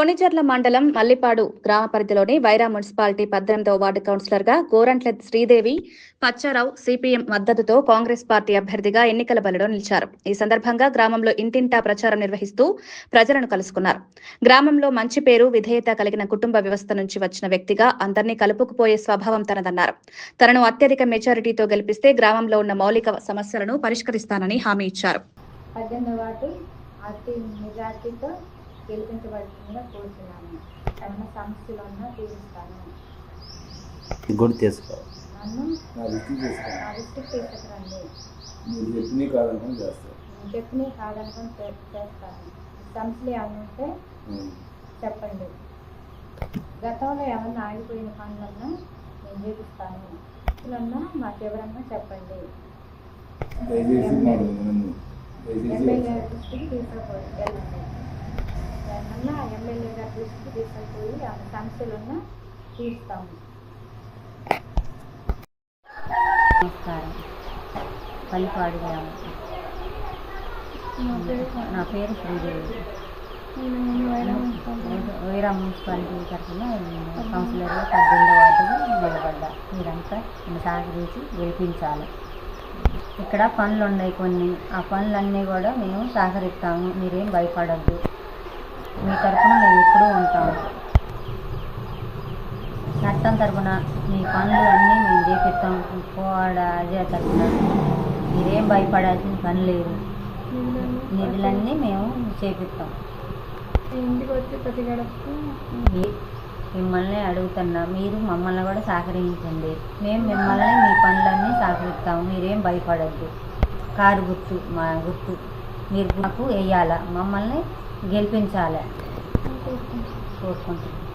కొణిజర్ల మండలం మల్లిపాడు గ్రామ పరిధిలోని వైరా మున్సిపాలిటీ పద్దెనిమిదవ వార్డు కౌన్సిలర్గా గోరంట్ల శ్రీదేవి పచ్చారావు సిపిఎం మద్దతుతో కాంగ్రెస్ పార్టీ అభ్యర్థిగా ఎన్నికల బరిలో నిలిచారు. ఈ సందర్భంగా గ్రామంలో ఇంటింటా ప్రచారం నిర్వహిస్తూ ప్రజలను కలుసుకున్నారు. గ్రామంలో మంచి పేరు విధేయత కలిగిన కుటుంబ వ్యవస్థ నుంచి వచ్చిన వ్యక్తిగా అందరినీ కలుపుకుపోయే స్వభావం తనదన్నారు. తనను అత్యధిక మెజారిటీతో గెలిపిస్తే గ్రామంలో ఉన్న మౌలిక సమస్యలను పరిష్కరిస్తానని హామీ ఇచ్చారు. గెలిపించబడుతుందిగా కోరుతున్నాను ఏమైనా సమస్యలు ఉన్నా తీరుస్తాను. గుడి తీసుకో. చెప్పిన కాదనుకుని చేస్తారు నేను చెప్పిన కాదనుకొని చే- చేస్తాను. సమస్యలు ఏమైనా ఉంటే చెప్పండి. గతంలో ఏమన్నా ఆగిపోయిన పనులన్నా నేను చేపిస్తాను సమస్యలున్నా మాకు ఎవరన్నా చెప్పండి. దయచేసి దయచేసి తీసుకుపోయి వెళ్ళండి. ఏమన్నా ఎమ్మెల్యే గారి దృష్టికి తీసుకుపోయి ఆ సమస్యలున్నా తీరుస్తాము నమస్కారం. పల్లిపాడు గ్రామం. నా పేరు శ్రీదేవి. వైరా మున్సిపాలిటీ తరఫున కౌన్సిలర్గా పద్దెనిమిది వార్డుగా నిలబడ్డా. మీరంతా సహకరించి గెలిపించాలి. ఇక్కడ పనులు ఉన్నాయి కొన్ని. ఆ పనులన్నీ కూడా మేము సహకరిస్తాము మీరేం భయపడద్దు. మీ తరఫున మేము ఎప్పుడూ ఉంటాము చట్టం తరఫున మీ పనులు అన్నీ మేము చేపిస్తాం పోవాడ అజయ తరఫున మీరేం భయపడాల్సిన పని లేదు. నిధులన్నీ మేము చేపిస్తాం. ఇంటికి వచ్చి ప్రతి గడపకు? మీ- మిమ్మల్ని అడుగుతున్నా. మీరు మమ్మల్ని కూడా సహకరించండి. మేము మిమ్మల్ని మీ పనులన్నీ సహకరిస్తాము. మీరేం భయపడద్దు. కారు గుర్తు మా గుర్తు. మీరు మాకు వేయాల? మమ్మల్ని గెలిపించాలి. కోరుకుంటున్నాం